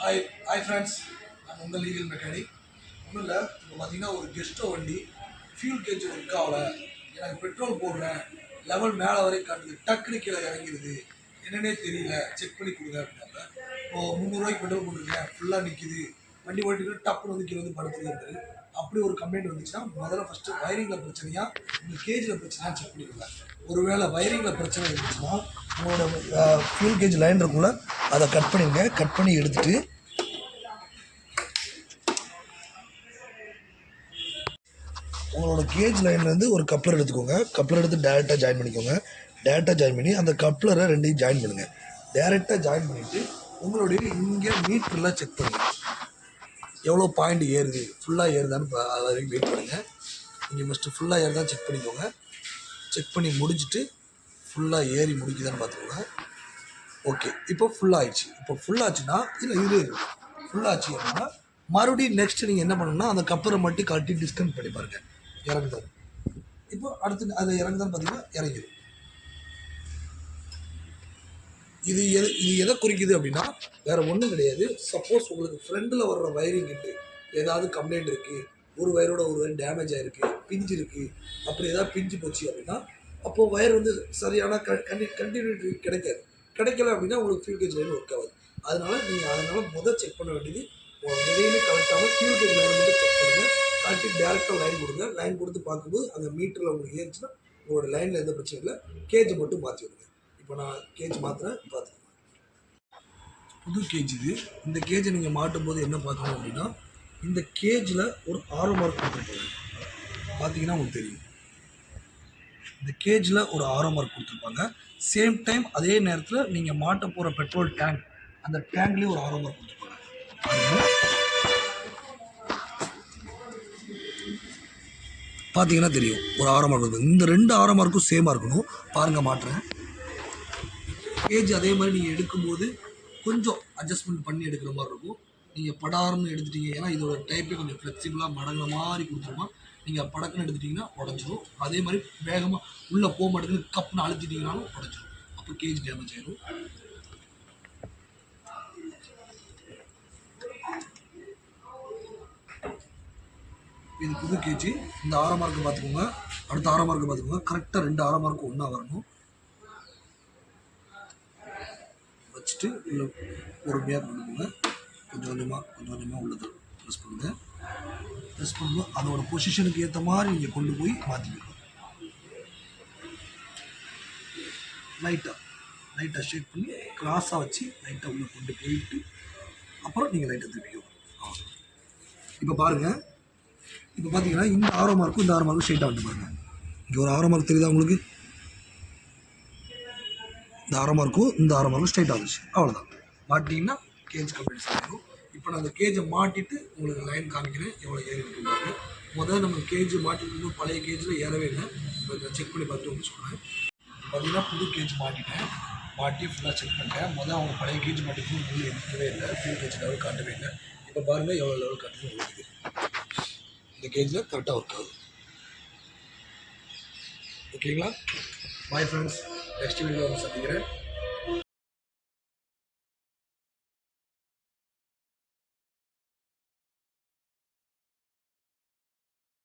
Hi hi friends நான் உங்கள் legal mechanic ஒன்றும் இல்லை இப்போ பார்த்தீங்கன்னா ஒரு கெஸ்ட்டோ வண்டி ஃபியூல் கேஜ் ஒர்க் ஆகலை எனக்கு பெட்ரோல் போடுறேன். லெவல் மேலே வரை காட்டுது. டக்குனு கீழே இறங்கிடுது என்னன்னே தெரியல. செக் பண்ணி கொடுங்க அப்படின்னாங்க இப்போ முந்நூறுரூவாய்க்கு பெட்ரோல் போட்டுருக்கேன். ஃபுல்லாக நிற்கிது வண்டி ஓட்டிக்கிட்டு டப்புன்னு வந்து கீழே வந்து படுத்துருக்காரு அப்படி ஒரு கம்ப்ளைண்ட் வந்துச்சுன்னா முதல்ல ஃபஸ்ட்டு வயரிங்கில் பிரச்சனையா உங்கள் கேஜில் பிரச்சனையா செக் பண்ணிடுங்க ஒருவேளை வயரிங்கில் பிரச்சனை இருந்துச்சுன்னா உங்களோட ஃபியூல் கேஜ் லைன் இருக்குள்ள அதை கட் பண்ணிடுங்க கட் பண்ணி எடுத்துட்டு உங்களோட கேஜ் லைன்லேருந்து ஒரு கப்ளர் எடுத்துக்கோங்க. கப்ளர் எடுத்து டேரெக்டாக ஜாயின் பண்ணிக்கோங்க. டேரெக்டாக ஜாயின் பண்ணி அந்த கப்ளரை ரெண்டையும் ஜாயின் பண்ணுங்கள் டேரெக்டாக ஜாயின் பண்ணிவிட்டு உங்களுடைய இங்கே மீட்டரில் செக் பண்ணுங்கள் எவ்வளோ பாயிண்ட் ஏறுது? ஃபுல்லாக ஏறுதான்னு பா- அது வரைக்கும் வெயிட் பண்ணுங்கள் நீங்கள் ஃபஸ்ட்டு ஃபுல்லாக ஏறுதா செக் பண்ணிக்கோங்க. செக் பண்ணி முடிச்சுட்டு ஃபுல்லாக ஏறி முடிக்குதான்னு பார்த்துக்கோங்க. ஓகே இப்போ ஃபுல்லாக ஆயிடுச்சு. இப்போ ஃபுல்லாச்சுன்னா இல்லை இது ஃபுல்லாச்சு அப்படின்னா மறுபடியும் நெக்ஸ்ட் நீங்கள் என்ன பண்ணணும்னா அந்த கப்பரை மட்டும் கட்டி டிஸ்கனெக்ட் பண்ணி பாருங்கள் இறங்குதாரு இப்போ அடுத்து அது இறங்குதான்னு பார்த்தீங்கன்னா இறங்கிடும். இது எது இது எதை குறிக்குது அப்படின்னா வேறு ஒன்றும் கிடையாது. சப்போஸ் உங்களுக்கு ஃப்ரெண்டில் வர்ற வயரிங் கிட்டு ஏதாவது கம்ப்ளைண்ட் இருக்குது ஒரு வயரோட ஒரு வயர் டேமேஜ் ஆகிருக்கு பிஞ்சு இருக்குது அப்படி ஏதாவது பிஞ்சு போச்சு அப்படின்னா அப்போது வயர் வந்து சரியான க கண்டி கண்டினியூட்டி கிடைக்காது. கிடைக்கல அப்படின்னா உங்களுக்கு ஃபியூல் கேஜ் லைன் ஒர்க் ஆகாது. அதனால நீங்கள் அதனால் முதல் செக் பண்ண வேண்டியது உங்கள் எதையுமே கலெக்டாமல் ஃபியூல் கேஜ் லைன் மட்டும் செக் பண்ணுங்கள் கழட்டி டேரெக்டாக லைன் கொடுங்க. லைன் கொடுத்து பார்க்கும்போது அந்த மீட்டரில் உங்களுக்கு ஏறிச்சுன்னா உங்களோட லைனில் எந்த பிரச்சனையும் இல்லை. கேஜை மட்டும் மாற்றி விடுங்க. இப்போ நான் கேஜ் மாற்றுறேன் பார்த்துக்கோங்க. புது கேஜ் இது. இந்த கேஜை நீங்கள் மாட்டும் போது என்ன பார்க்கணும் அப்படின்னா இந்த கேஜில் ஒரு ஆரோ மார்க் கொடுத்துருப்பாங்க. பார்த்தீங்கன்னா உங்களுக்கு தெரியும். இந்த கேஜில் ஒரு ஆரோ மார்க் கொடுத்துருப்பாங்க. சேம் டைம் அதே நேரத்தில் நீங்கள் மாட்ட போகிற பெட்ரோல் டேங்க் அந்த டேங்க்லேயும் ஒரு ஆரோ மார்க் கொடுத்துருப்பாங்க. பார்த்தீங்கன்னா தெரியும். ஒரு ஆரோ மார்க் இருக்கும் இந்த ரெண்டு ஆரோ மார்க்கும் சேமாக இருக்கணும். பாருங்கள் மாட்டுறேன். கேஜ் அதே மாதிரி நீங்கள் எடுக்கும்போது கொஞ்சம் அட்ஜஸ்ட்மெண்ட் பண்ணி எடுக்கிற மாதிரி இருக்கும். நீங்கள் படார்னு எடுத்துட்டீங்க. ஏன்னா இதோட டைப்பே கொஞ்சம் ஃப்ளெக்சிபிளாக மடங்குற மாதிரி கொடுத்துருமா. நீங்கள் படக்குன்னு எடுத்துட்டிங்கன்னா உடஞ்சிரும். அதே மாதிரி வேகமாக உள்ளே போக மாட்டேங்குது. கப்புன்னு அழுத்திட்டிங்கனாலும் உடஞ்சிரும். அப்போ கேஜ் டேமேஜ் ஆயிடும் இது புது கேஜி இந்த ஆரம் மார்க்கு பார்த்துக்கோங்க. அடுத்த ஆரம் மார்க்கு பார்த்துக்கோங்க. கரெக்டாக ரெண்டு ஆரம் மார்க்கு ஒன்றா வரணும். வச்சுட்டு உள்ள பொறுமையாக பண்ணுங்க கொஞ்சம் கொஞ்சமாக கொஞ்சம் கொஞ்சமாக உள்ளதை ப்ரெஸ் பண்ணுங்கள் ப்ரெஸ் பண்ணும்போது அதோட பொசிஷனுக்கு ஏற்ற மாதிரி நீங்கள் கொண்டு போய் மாற்றிக்கணும் லைட்டாக லைட்டாக ஷேக் பண்ணி கிராஸாக வச்சு லைட்டாக உள்ளே கொண்டு போயிட்டு அப்புறம் நீங்கள் லைட்டாக திருப்பிக்கணும். இப்போ பாருங்கள் இப்போ பார்த்தீங்கன்னா இந்த ஆரோ மார்க்கும் இந்த ஆரோ மார்க்கும் ஸ்ட்ரைட்டாக வந்து பாருங்கள் இங்கே ஒரு ஆரோ மார்க் தெரியுதா உங்களுக்கு? இந்த ஆரோ மார்க்கும் இந்த ஆரோ மார்க்கும் ஸ்ட்ரைட்டாக வந்துச்சு அவ்வளோதான் மாட்டிங்கன்னா கேஜ் கம்ப்ளீட் செய்யணும் இப்போ நான் அந்த கேஜை மாட்டிட்டு உங்களுக்கு லைன் காமிக்கிறேன். எவ்வளோ ஏறி இருக்கு முதல்ல நம்ம கேஜ் மாட்டிட்டு இன்னும் பழைய கேஜில் ஏறவே இல்லை. இப்போ நான் செக் பண்ணி பார்த்து உங்களுக்கு சொல்கிறேன் பார்த்தீங்கன்னா புது கேஜ் மாட்டிட்டேன். மாட்டி ஃபுல்லாக செக் பண்ணிட்டேன். முதல்ல அவங்க பழைய கேஜ் மாட்டிட்டு உள்ளே எடுக்கவே இல்லை. ஃபியூல் கேஜ் லெவல் காட்டவே இல்லை. இப்போ பாருங்கள் எவ்வளோ லெவல் காட்டுது உங்களுக்கு இந்த கேஜில் கரெக்டாக ஒர்க் ஆகுது. ஓகேங்களா பாய் ஃப்ரெண்ட்ஸ் நெக்ஸ்ட் வீடியோவில் சந்திக்கிறேன்.